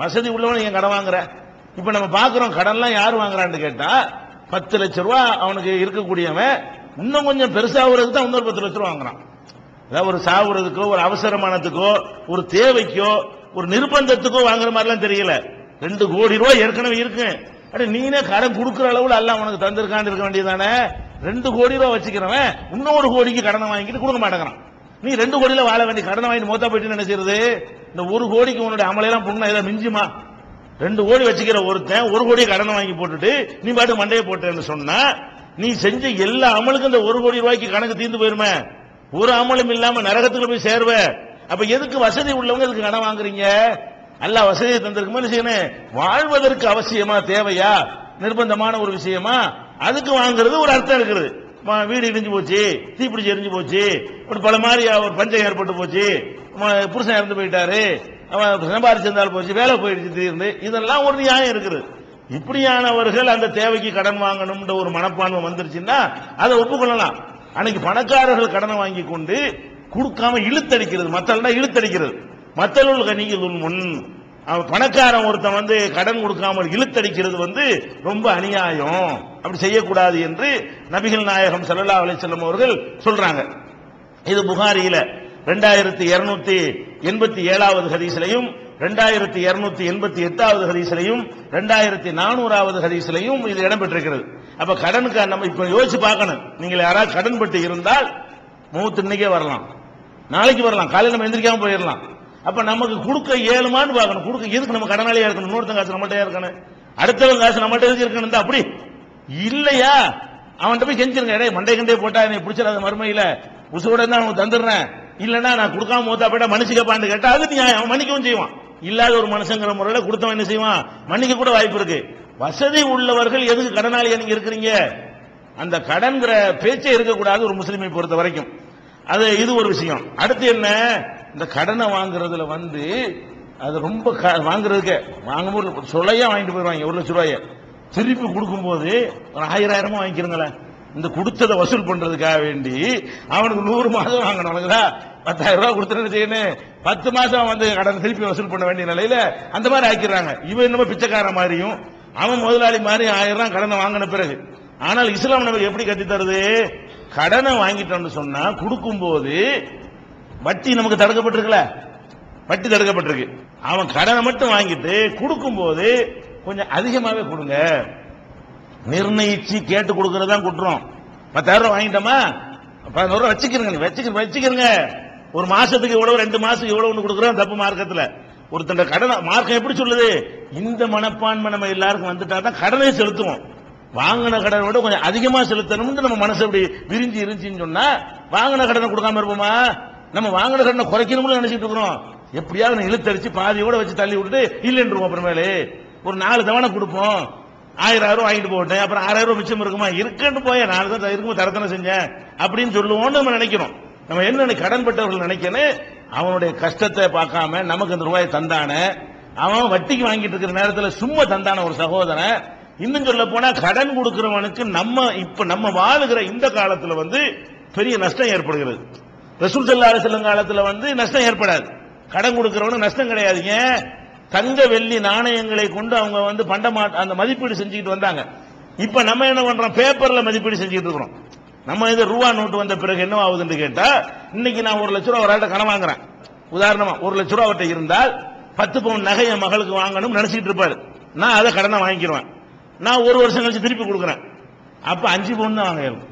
வசதி உள்ளவன் ஏன் கடன் வாங்குற. இப்ப நம்ம பாக்குறோம் கடன்லாம் யார் வாங்குறான்னு கேட்டா பத்து லட்ச ரூபா அவனுக்கு இருக்கக்கூடியவன் இன்னும் கொஞ்சம் பெருசாகிறதுக்கு தான் இன்னொரு பத்து லட்ச ரூபா வாங்குறான். அதாவது ஒரு சாகுறதுக்கோ ஒரு அவசரமானதுக்கோ ஒரு தேவைக்கோ ஒரு நிர்பந்தத்துக்கோ வாங்குற மாதிரிலாம் தெரியல. ரெண்டு கோடி ரூபாய் ஏற்கனவே இருக்கு. அட நீனே கடன் கொடுக்குற அளவுல எல்லாம் உனக்கு தந்திருக்கான்னு இருக்க வேண்டியதானே ரெண்டு கோடி ரூபா வச்சுக்கிறவன் இன்னொரு கோடிக்கு கடனை வாங்கிட்டு கொடுக்க மாட்டேங்கிறான். நீ ரெண்டு கோடியில வாழ வேண்டிய கடனை வாங்கிட்டு மோத்தா போயிட்டு என்ன செய்யறது? இந்த ஒரு கோடிக்கு உன்னுடைய அமலையெல்லாம் புண்ணா ஏதாவது மிஞ்சுமா? ரெண்டு கோடி வச்சுக்கிற ஒருத்தன் ஒரு கோடி கடனை வாங்கி போட்டுட்டு நீ பாட்டு மண்டையை போட்டேன்னு சொன்னா நீ செஞ்ச எல்லா அமலுக்கும் இந்த ஒரு கோடி ரூபாய்க்கு கணக்கு தீர்ந்து போயிருமே. ஒரு அமலும் இல்லாம நரகத்துக்குள்ள போய் சேர்வ. அப்ப எதுக்கு வசதி உள்ளவங்க எதுக்கு கடன் வாங்குறீங்க? அல்ல வசதியை தந்திருக்குமா செய்யணும்? வாழ்வதற்கு அவசியமா தேவையா? நிர்பந்தமான ஒரு விஷயமா? அதுக்கு வாங்குறது ஒரு அர்த்தம் இருக்குது. வீடு இடிஞ்சு போச்சு தீப்பிடிச்சு எரிஞ்சு போச்சு ஒரு பல மாதிரி ஒரு பஞ்சம் ஏற்பட்டு போச்சு. புருஷன் இறந்து போயிட்டாரு. அவன் சம்பாதிச்சிருந்தாலும் போச்சு வேலை போயிடுச்சு திடீர்னு. இதெல்லாம் ஒரு நியாயம் இருக்குது. இப்படியானவர்கள் அந்த தேவைக்கு கடன் வாங்கணும்ன்ற ஒரு மனப்பான்மை வந்துருச்சுன்னா அதை ஒப்புக்கொள்ளலாம். அன்னைக்கு பணக்காரர்கள் கடனை வாங்கி கொண்டு கொடுக்காம இழுத்தடிக்கிறது. மத்தெல்லாம் இழுத்தடிக்கிறது. மத்தலுள் கணிக்கு முன். பணக்காரன் ஒருத்தன் வந்து கடன் கொடுக்காமல் இழுத்தடிக்கிறது வந்து ரொம்ப அநியாயம். அப்படி செய்யக்கூடாது என்று நபிகள் நாயகம் ஸல்லல்லாஹு அலிசல்லம் அவர்கள் சொல்றாங்க. இது புகாரியில ரெண்டாயிரத்தி இருநூத்தி எண்பத்தி ஏழாவது ஹதீஸ்லையும் ரெண்டாயிரத்தி இருநூத்தி எண்பத்தி எட்டாவது ஹதீஸ்லையும் ரெண்டாயிரத்தி நானூறாவது ஹதீஸ்லையும் இது இடம்பெற்றிருக்கிறது. அப்ப கடனுக்கு நம்ம இப்ப யோசிச்சு பார்க்கணும். நீங்கள் யாராவது கடன் பட்டு இருந்தால் மூத்து இன்னைக்கே வரலாம். நாளைக்கு வரலாம். காலையில் நம்ம எந்திரிக்காம போயிடலாம். அப்ப நமக்கு கொடுக்க இயலுமான்னு பார்க்கணும். கொடுக்க எதுக்கு நம்ம கடனாளியா இருக்கணும்? இன்னொருத்தன் காசு நம்மகிட்ட இருக்கணும். அடுத்தவன் காசு நம்மகிட்ட எதுக்கு இருக்கணும்? அப்படி. இல்லையா? அவன்கிட்ட போய் கெஞ்சிருங்க டேய் மண்டை கண்டே போட்டா என்னை பிடிச்சிடாத மறுமையில. உசுவோட தான் அவனுக்கு தந்துடுறேன். இல்லைன்னா நான் கொடுக்காம மூத்தா போயிட்டா மன்னிச்சுக்கப்பான்னு கேட்டா அது நியாயம். அவன் மன்னிக்கவும் செய்வான். இல்லாத ஒரு மனுஷங்கிற முறையில கொடுத்தவன் என்ன செய்வான்? மன்னிக்க கூட வாய்ப்பு இருக்கு. வசதி உள்ளவர்கள் எதுக்கு கடனாளியா நீங்க இருக்கிறீங்க? அந்த கடன்கிற பேச்சே இருக்கக்கூடாது ஒரு முஸ்லீமை பொறுத்த வரைக்கும். அது இது ஒரு விஷயம். அடுத்து என்ன? இந்த கடனை வாங்குறதுல வந்து அது ரொம்ப க- வாங்குறதுக்கு வாங்கும்போது சொல்லையா வாங்கிட்டு போயிடுவாங்க ஒரு லட்ச ரூபாய. திருப்பி கொடுக்கும்போது ஒரு ஆயிரம் ஆயிரமா வாங்கிக்கிறங்களேன். இந்த கொடுத்ததை வசூல் பண்றதுக்காக வேண்டி அவனுக்கு நூறு மாதம் வாங்கணும் அவனுக்குதா பத்தாயிரம் ரூபாய் கொடுத்துட்டு செய்யணும்? பத்து மாசம் வந்து கடன் திருப்பி வசூல் பண்ண வேண்டிய நிலையில அந்த மாதிரி ஆக்கிடுறாங்க. இவன் என்னமோ பிச்சைக்காரன் மாதிரியும் அவன் முதலாளி மாதிரி ஆயிரம் ரூபாய் கடனை வாங்கின பிறகு ஆனால் இஸ்லாம் நமக்கு எப்படி கத்தி தருது கடனை வாங்கிட்டோம்னு சொன்னா கொடுக்கும்போது வட்டி நமக்கு தடுக்கப்பட்டிருக்குல்ல? வட்டி தடுக்கப்பட்டிருக்கு. அவன் கடனை மட்டும் வாங்கிட்டு கொடுக்கும் போது கொஞ்சம் அதிகமாகவே கொடுங்க. நிர்ணயிச்சு கேட்டு கொடுக்கறது தான் குற்றம். பத்தாயிரம் ரூபாய் வாங்கிட்டோமா? பதினோரு ரூபாய் வச்சுக்கிறங்க வச்சுக்க வச்சுக்கிறங்க. ஒரு மாசத்துக்கு இவ்வளவு ரெண்டு மாசத்துக்கு இவ்வளவு கொடுக்குறோம் தப்பு மார்க்கத்தில். ஒருத்தன் கடனை மார்க்கம் எப்படி சொல்லுது? இந்த மனப்பான்மை நம்ம எல்லாருக்கும் வந்துட்டா தான் கடனை செலுத்துவோம். வாங்கின கடனை விட கொஞ்சம் அதிகமாக செலுத்தணும்னு நம்ம மனசு அப்படி விரிஞ்சு இருந்துச்சுன்னு சொன்னா வாங்கின கடனை கொடுக்காம இருப்போமா? நம்ம வாங்கின கடனை குறைக்கணும்னு நினைச்சிட்டு இருக்கிறோம். எப்படியாவது நான் இழுத்தடிச்சு பாதியோட வச்சு தள்ளி விட்டுட்டு இல்லைன்றோம் அப்புறமேலே. ஒரு நாலு தவணை கொடுப்போம். ஆயிரம் ரூபாய் வாங்கிட்டு போட்டேன். அப்புறம் ஆறாயிரம் ரூபாய் மிச்சம் இருக்குமா? இருக்குன்னு போய் நாலு தான் இருக்கும் தரத்தனை செஞ்சேன். அப்படின்னு சொல்லுவோம்னு நம்ம நினைக்கிறோம். நம்ம என்ன கடன் பெற்றவர்கள் நினைக்கணும் அவனுடைய கஷ்டத்தை பார்க்காம நமக்கு அந்த ரூபாயை தந்தானே அவன் வட்டிக்கு வாங்கிட்டு இருக்கிற நேரத்தில் சும்மா தந்தான ஒரு சகோதரன். இன்னும் சொல்ல போனா கடன் கொடுக்கிறவனுக்கு நம்ம இப்ப நம்ம வாழுகிற இந்த காலத்துல வந்து பெரிய நஷ்டம் ஏற்படுகிறது. ரசூல் சல்லா அலிஸ்லம் காலத்தில் வந்து நஷ்டம் ஏற்படாது. கடன் கொடுக்கிறவனுக்கு நஷ்டம் கிடையாது. ஏன்? தங்க வெள்ளி நாணயங்களை கொண்டு அவங்க வந்து பண்டமா அந்த மதிப்பீடு செஞ்சுக்கிட்டு வந்தாங்க. இப்ப நம்ம என்ன பண்றோம்? பேப்பர்ல மதிப்பீடு செஞ்சுட்டு இருக்கிறோம். நம்ம இது ரூபா நோட்டு வந்த பிறகு என்ன ஆகுதுன்னு கேட்டா இன்னைக்கு நான் ஒரு லட்ச ரூபா ஒரு ஆட்ட கடன் வாங்குறேன். உதாரணமா ஒரு லட்ச ரூபா அவர்கிட்ட இருந்தால் பத்து பவுன் நகை என் மகளுக்கு வாங்கணும்னு நினைச்சிட்டு இருப்பாரு. நான் அதை கடனை வாங்கிக்கிறேன் நான் ஒரு வருஷம் கழிச்சு திருப்பி கொடுக்குறேன். அப்ப அஞ்சு பவுன் தான் வாங்கணும்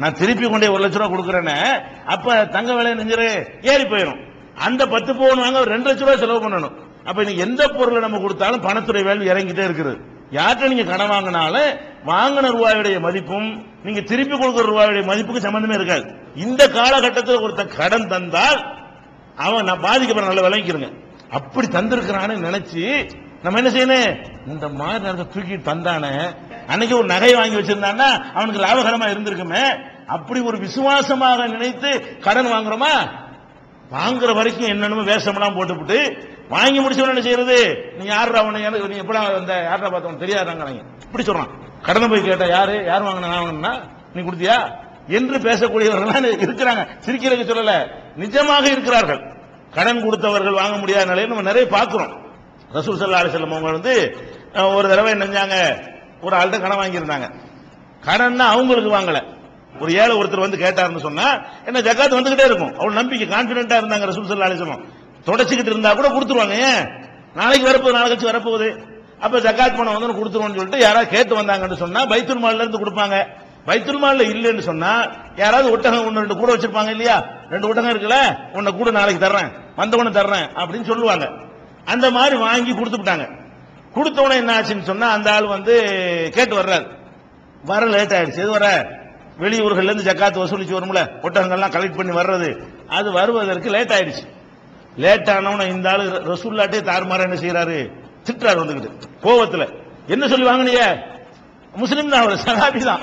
நான் திருப்பி கொண்டே ஒரு லட்ச ரூபா கொடுக்குறேன்னு அப்ப தங்க விலை நெஞ்சிரு ஏறி போயிடும் அந்த பத்து பவுன் வாங்க ஒரு ரெண்டு லட்ச ரூபாய் செலவு பண்ணணும். அப்ப நீங்க எந்த பொருளை நம்ம கொடுத்தாலும் பணத்துறை வேல்வி இறங்கிட்டே இருக்குது. யார்கிட்ட நீங்க கடன் வாங்கினாலும் வாங்கின ரூபாயுடைய மதிப்பும் நீங்க திருப்பி கொடுக்கிற ரூபாயுடைய மதிப்புக்கு சம்பந்தமே இருக்காது. இந்த காலகட்டத்தில் ஒருத்த கடன் தந்தால் அவன் நான் பாதிக்கப்படுற நல்ல விளங்கிக்கிறங்க அப்படி தந்திருக்கிறான்னு நினைச்சு நம்ம என்ன செய்யணும்? இந்த மாதிரி நேரத்தை தூக்கி தந்தானே அன்னைக்கு ஒரு நகை வாங்கி வச்சிருந்தான்னா அவனுக்கு லாபகரமா இருந்திருக்குமே. அப்படி ஒரு விசுவாசமாக நினைத்து கடன் வாங்குறோமா? வாங்குற வரைக்கும் என்னென்னமோ வேஷமெல்லாம் போட்டுவிட்டு வாங்கி முடிச்சவன என்ன செய்யறது? நீ யாரா உனக்கு எனக்கு நீ எப்படா அந்த யாரா பார்த்தவன் தெரியாதாங்கிறாங்க. இப்படி சொல்றான். கடனை போய் கேட்டா யாரு? யார் வாங்கின நான் வாங்கினா நீ கொடுத்தியா? என்று பேசக்கூடியவர்கள் இருக்கிறாங்க. சிரிக்கிறதுக்கு சொல்லல. நிஜமாக இருக்கிறார்கள். கடன் கொடுத்தவர்கள் வாங்க முடியாத நிலையை நம்ம நிறைய பார்க்கிறோம். ரசூல் சல்லா அலிஸ்லம் அவங்க வந்து ஒரு தடவை நினைஞ்சாங்க ஒரு ஆள்கிட்ட கடன் வாங்கியிருந்தாங்க. கடன்னா அவங்களுக்கு வாங்கல. ஒரு ஏழை ஒருத்தர் வந்து கேட்டாருன்னு சொன்னா என்ன ஜக்காத் வந்துகிட்டே இருக்கும். அவள் நம்பிக்கை கான்பிடண்டா இருந்தாங்க ரசூல் சல்லா அலிஸ்லம் தொடச்சிக்கிட்டு இருந்தா கூட கொடுத்துருவாங்க. ஏன்? நாளைக்கு வரப்போகுது நாளை கழிச்சு வரப்போகுது. அப்ப ஜக்காத் பணம் வந்து கொடுத்துருவோம்னு சொல்லிட்டு யாராவது கேட்டு வந்தாங்கன்னு சொன்னா பைத்துல் மால்ல இருந்து கொடுப்பாங்க. பைத்துல் மால்ல இல்லைன்னு சொன்னா யாராவது ஒட்டகம் ஒன்று ரெண்டு கூட வச்சிருப்பாங்க இல்லையா? ரெண்டு ஒட்டகம் இருக்குல்ல? உன்னை கூட நாளைக்கு தர்றேன். வந்தவனு தர்றேன் அப்படின்னு சொல்லுவாங்க. அந்த மாதிரி வாங்கி கொடுத்துட்டாங்க கொடுத்தவன என்ன ஆச்சுன்னு சொன்னா அந்த ஆள் வந்து கேட்டு வர்றாரு. வர லேட் ஆயிடுச்சு. எது வர? வெளியூர்கள்ல இருந்து ஜக்காத்து வசூலிச்சு வரும்ல. ஒட்டகங்கள்லாம் கலெக்ட் பண்ணி வர்றது. அது வருவதற்கு லேட் ஆயிடுச்சு. லேட் ஆனவன இந்த ஆளு ரசூல்லாட்டே தாறுமாற என்ன செய்யறாரு திட்டுறாரு வந்துகிட்டு. கோவத்துல. என்ன சொல்லி வாங்கினீங்க? முஸ்லீம் தான் அவர் சகாபி தான்.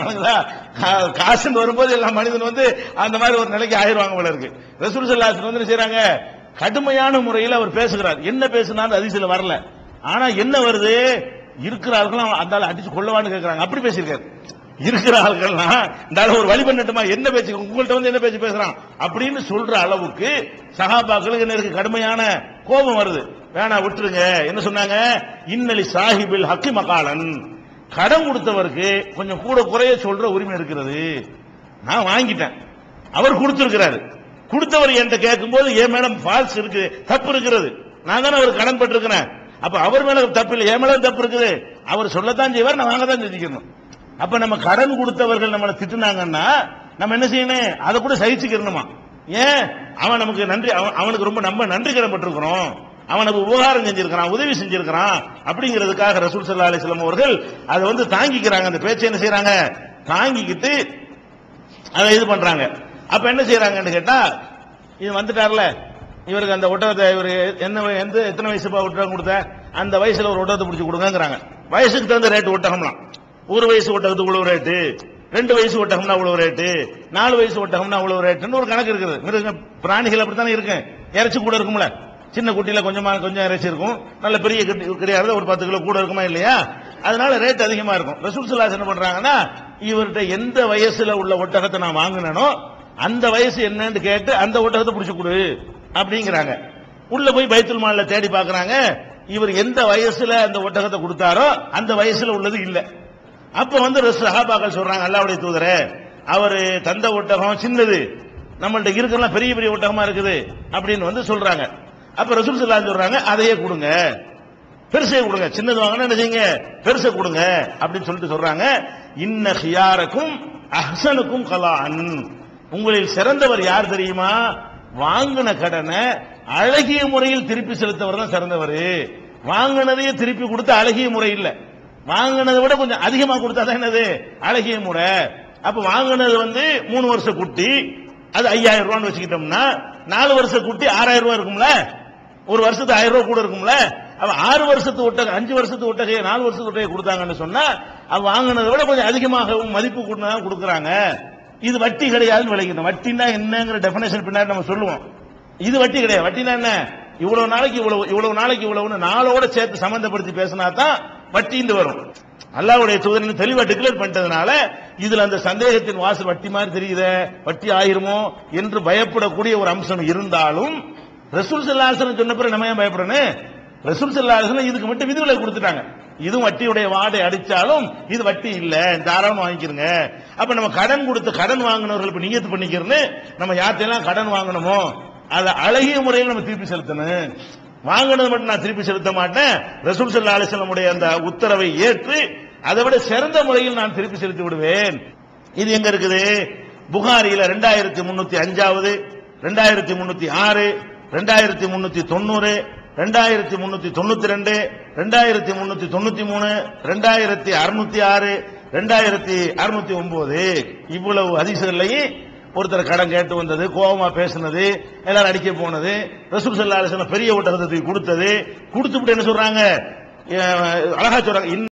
கா- காசுன்னு வரும்போது எல்லா மனிதன் வந்து அந்த மாதிரி ஒரு நிலைக்கு ஆயிடுவாங்க போல இருக்கு. ரசூல் சல்லாசன் வந்து என்ன கடுமையான முறையில் அவர் பேசுகிறார். என்ன பேசுனாலும் அதிசயில வரல. ஆனா என்ன வருது? இருக்கிற ஆட்களும் அந்த அடிச்சு கொள்ளவான்னு கேட்கிறாங்க அப்படி பேசியிருக்காரு. இருக்கிற ஆட்கள்லாம் இந்த ஒரு வழி பண்ணட்டுமா? என்ன பேச்சு? உங்கள்கிட்ட வந்து என்ன பேச்சு பேசுறான்? அப்படின்னு சொல்ற அளவுக்கு சகாபாக்களுக்கு என்ன இருக்கு? கடுமையான கோபம் வருது. வேணா விட்டுருங்க. என்ன சொன்னாங்க? இன்னலி சாஹிபில் ஹக்கி மகாலன். கடன் கொடுத்தவருக்கு கொஞ்சம் கூட குறைய சொல்ற உரிமை இருக்கிறது. நான் வாங்கிட்டேன். அவர் கொடுத்திருக்கிறாரு. கொடுத்தவர் என்கிட்ட கேட்கும்போது ஏன் மேடம் ஃபால்ஸ் இருக்கு தப்பு இருக்கிறது. நான் தானே அவர் கடன் பட்டிருக்கிறேன். அப்ப அவர் மேல தப்பு இல்லை என் மேல தப்பு இருக்குது. அவர் சொல்லத்தான் செய்வார் நான் வாங்க தான் செஞ்சுக்கணும். அப்ப நம்ம கடன் கொடுத்தவர்கள் நம்மளை திட்டுனாங்கன்னா நம்ம என்ன செய்யணும்? அதை கூட சகிச்சுக்கிறணுமா? ஏன்? அவன் நமக்கு நன்றி அவன் அவனுக்கு ரொம்ப நம்ம நன்றி கடன்பட்டிருக்கிறோம். அவனுக்கு உபகாரம் செஞ்சிருக்கிறான் உதவி செஞ்சிருக்கிறான். அப்படிங்கிறதுக்காக ரசூல் சல்லா அலிஸ்லாம் அவர்கள் அதை வந்து தாங்கிக்கிறாங்க. அந்த பேச்சை என்ன செய்யறாங்க தாங்கிக்கிட்டு அதை இது பண்றாங்க. அப்ப என்ன செய்யறாங்கன்னு கேட்டா இது வந்துட்டார்ல. இவருக்கு அந்த ஒட்டகத்தை இவர் என்ன எந்த எத்தனை வயசு ஒட்டகம் கொடுத்த? அந்த வயசுல ஒரு ஒட்டகத்தை பிடிச்சி கொடுங்கிறாங்க வயசுக்கு தகுந்த ரேட் ஒட்டகம்லாம். ஒரு வயசு ஒட்டகத்துக்கு இவ்வளவு ரேட்டு ரெண்டு வயசு ஒட்டகம்னா இவ்வளவு ரேட்டு நாலு வயசு ஒட்டகம்னா இவ்வளவு ரேட்டுன்னு ஒரு கணக்கு இருக்குது. மிருக பிராணிகள் அப்படித்தானே இருக்கு. இறைச்சி கூட இருக்கும்ல. சின்ன குட்டியில கொஞ்சமா கொஞ்சம் இறைச்சி இருக்கும். நல்ல பெரிய கிடையாது ஒரு பத்து கிலோ கூட இருக்குமா இல்லையா? அதனால ரேட் அதிகமா இருக்கும். ரசூல் சுல்லாஸ் என்ன பண்றாங்கன்னா இவர்கிட்ட எந்த வயசுல உள்ள ஒட்டகத்தை நான் வாங்கினேனோ அந்த வயசு என்னன்னு கேட்டு அந்த ஒட்டகத்தை பிடிச்சு கொடு அப்படிங்கிறாங்க. உள்ள போய் பைத்துல் மாலில் தேடி பார்க்குறாங்க இவர் எந்த வயசுல அந்த ஒட்டகத்தை கொடுத்தாரோ அந்த வயசுல உள்ளது இல்ல. அப்ப வந்து ரசூல் சஹாபாக்கள் சொல்றாங்க அல்லாவுடைய தூதரே அவரு தந்த ஒட்டகம் சின்னது. நம்மள்ட்ட இருக்கலாம் பெரிய பெரிய ஒட்டகமா இருக்குது அப்படின்னு வந்து சொல்றாங்க. அப்ப ரசூல் ஸல்லல்லாஹு சொல்றாங்க அதையே கொடுங்க. பெருசே கொடுங்க. சின்னது வாங்கினா என்ன செய்யுங்க? பெருசை கொடுங்க அப்படின்னு சொல்லிட்டு சொல்றாங்க. இன்ன ஹியாருக்கும் அஹ்சனுக்கும் கலான். உங்களில் சிறந்தவர் யார் தெரியுமா? வாங்கின கடனை அழகிய முறையில் திருப்பி செலுத்தவர் தான் சிறந்தவர். வாங்கினதையே திருப்பி கொடுத்து அழகிய முறை இல்ல. வாங்கினதை விட கொஞ்சம் அதிகமா கொடுத்தா தான் என்னது? அழகிய முறை. அப்ப வாங்கினது வந்து மூணு வருஷம் குட்டி அது ஐயாயிரம் ரூபான்னு வச்சுக்கிட்டோம்னா நாலு வருஷம் குட்டி ஆறாயிரம் ரூபாய் இருக்கும்ல? ஒரு வருஷத்து ஆயிரம் ரூபாய் கூட இருக்கும்ல? அவ ஆறு வருஷத்து ஒட்டகை அஞ்சு வருஷத்து ஒட்டகையை நாலு வருஷத்து ஒட்டகை கொடுத்தாங்கன்னு சொன்னா அவ வாங்கினதை விட கொஞ்சம் அதிகமாகவும் மதிப்பு கூட்டினதான் கொடுக்குறாங்க. இது வட்டி கிடையாதுன்னு விளைக்கணும் வட்டினா என்னங்கிற டெபினேஷன் பின்னாடி நம்ம சொல்லுவோம். இது வட்டி கிடையாது. வட்டினா என்ன? இவ்வளவு நாளைக்கு இவ்வளவு இவ்வளவு நாளைக்கு இவ்வளவுன்னு நாளோட சேர்த்து சம்பந்தப்படுத்தி பேசினா தான் வட்டின்னு வரும். அல்லாவுடைய தூதரின் தெளிவா டிக்ளேர் பண்ணிட்டதுனால இதுல அந்த சந்தேகத்தின் வாசல் வட்டி மாதிரி தெரியுதே? வட்டி ஆயிருமோ? என்று பயப்படக்கூடிய ஒரு அம்சம் இருந்தாலும் ரசூல் செல்லாசன் சொன்ன பிறகு நம்ம ஏன் பயப்படணும் ரசூல் செல்லாசன் இதுக்கு மட்டும் விதிவிலை கொடுத்துட்டாங்க. இதுவும் வட்டியுடைய வாடை அடிச்சாலும் இது வட்டி இல்ல. தாராளமா வாங்கிக்கிறங்க அப்ப நம்ம கடன் கொடுத்து கடன் வாங்கினவர்கள் இப்ப நியத்து பண்ணிக்கிறன்னு நம்ம யார்கிட்டலாம் கடன் வாங்கணுமோ? அதை அழகிய முறையில் நம்ம திருப்பி செலுத்தணும். வாங்கினது மட்டும் நான் திருப்பி செலுத்த மாட்டேன். ரசூல் சல்லா அலிஸ்லமுடைய அந்த உத்தரவை ஏற்று அதை விட சிறந்த முறையில் நான் திருப்பி செலுத்தி விடுவேன். இது எங்க இருக்குது? புகாரியில ரெண்டாயிரத்தி முன்னூத்தி அஞ்சாவது ரெண்டாயிரத்தி முன்னூத்தி ஆறு ரெண்டாயிரத்தி முன்னூத்தி தொண்ணூறு ரெண்டாயிரத்தி முன்னூத்தி தொண்ணூத்தி ரெண்டு ரெண்டாயிரத்தி முன்னூத்தி தொண்ணூத்தி மூணு ரெண்டாயிரத்தி அறுநூத்தி ஆறு ரெண்டாயிரத்தி அறுநூத்தி ஒன்பது. இவ்வளவு அதிசயங்களையும் ஒருத்தர் கடன் கேட்டு வந்தது கோபமா பேசுனது எல்லாரும் அடிக்க போனது ரசூல் சல்லா அலிஸ்லாம் பெரிய ஓட்டத்தை கொடுத்தது. கொடுத்துட்டு என்ன சொல்றாங்க? அழகா சொல்றாங்க.